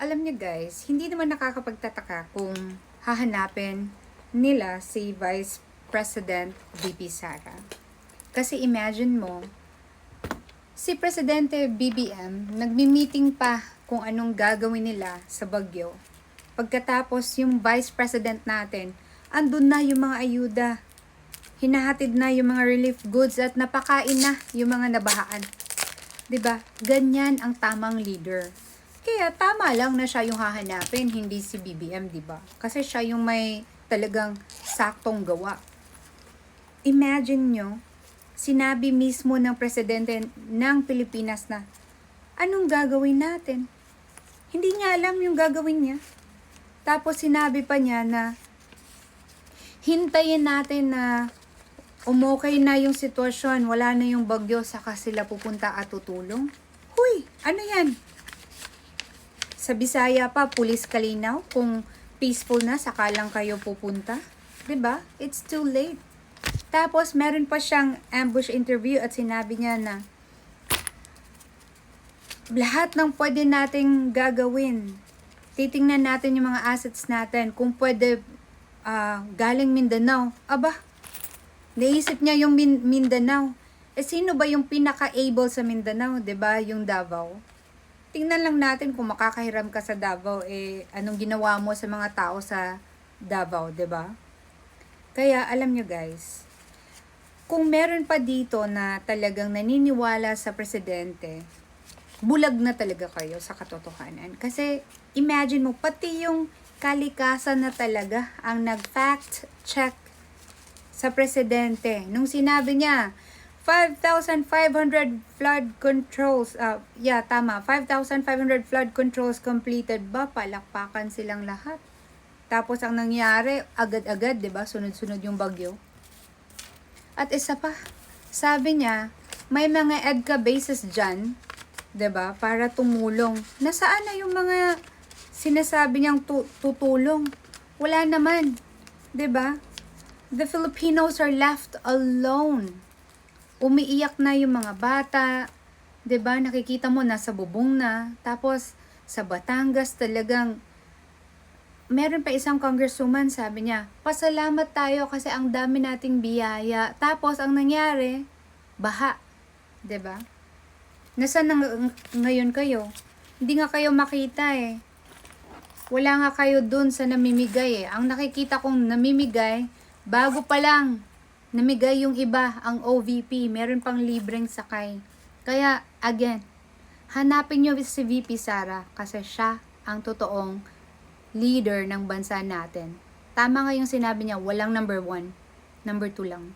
Alam niyo guys, hindi naman nakakapagtataka kung hahanapin nila si Vice President VP Sara. Kasi imagine mo, si Presidente BBM nagmi-meeting pa kung anong gagawin nila sa Bagyo. Pagkatapos yung Vice President natin, andun na yung mga ayuda. Hinahatid na yung mga relief goods at napakain na yung mga nabahaan. 'Di ba? Ganyan ang tamang leader. Kaya tama lang na siya yung hahanapin, hindi si BBM, 'di ba? Kasi siya yung may talagang saktong gawa. Imagine nyo, sinabi mismo ng presidente ng Pilipinas na, anong gagawin natin? Hindi niya alam yung gagawin niya. Tapos sinabi pa niya na, hintayin natin na umokay na yung sitwasyon, wala na yung bagyo, saka sila pupunta at tutulong. Huy, ano yan? Sa Bisaya pa, pulis kalinaw, kung peaceful na, saka lang kayo pupunta. ba? It's too late. Tapos, meron pa siyang ambush interview at sinabi niya na lahat ng pwede nating gagawin. Titingnan natin yung mga assets natin. Kung pwede ah, galing Mindanao. Aba, naisip niya yung Min- Mindanao. Eh, sino ba yung pinaka-able sa Mindanao? ba Yung Davao. Tingnan lang natin kung makakahiram ka sa Davao, eh, anong ginawa mo sa mga tao sa Davao, 'di ba? Kaya, alam nyo guys, kung meron pa dito na talagang naniniwala sa presidente, bulag na talaga kayo sa katotohanan. Kasi imagine mo, pati yung kalikasan na talaga ang nag-fact check sa presidente. Nung sinabi niya, 5,500 flood controls, uh, yeah, tama, 5,500 flood controls completed ba? Palakpakan silang lahat. Tapos ang nangyari, agad-agad, 'di ba? Sunod-sunod yung bagyo. At isa pa, sabi niya, may mga EDCA bases dyan, 'di ba para tumulong. Nasaan na yung mga sinasabi niyang tu- tutulong? Wala naman, 'di ba The Filipinos are left alone. Umiiyak na yung mga bata, 'di ba Nakikita mo nasa bubong na. Tapos sa Batangas talagang meron pa isang congresswoman, sabi niya, pasalamat tayo kasi ang dami nating biyaya. Tapos, ang nangyari, baha. 'Di ba? Nasaan na ng- ngayon kayo? Hindi nga kayo makita eh. Wala nga kayo dun sa namimigay eh. Ang nakikita kong namimigay, bago pa lang, namigay yung iba, ang OVP, meron pang libreng sakay. Kaya, again, hanapin nyo si VP Sara kasi siya ang totoong leader ng bansa natin. Tama nga yung sinabi niya, walang number one. Number two lang.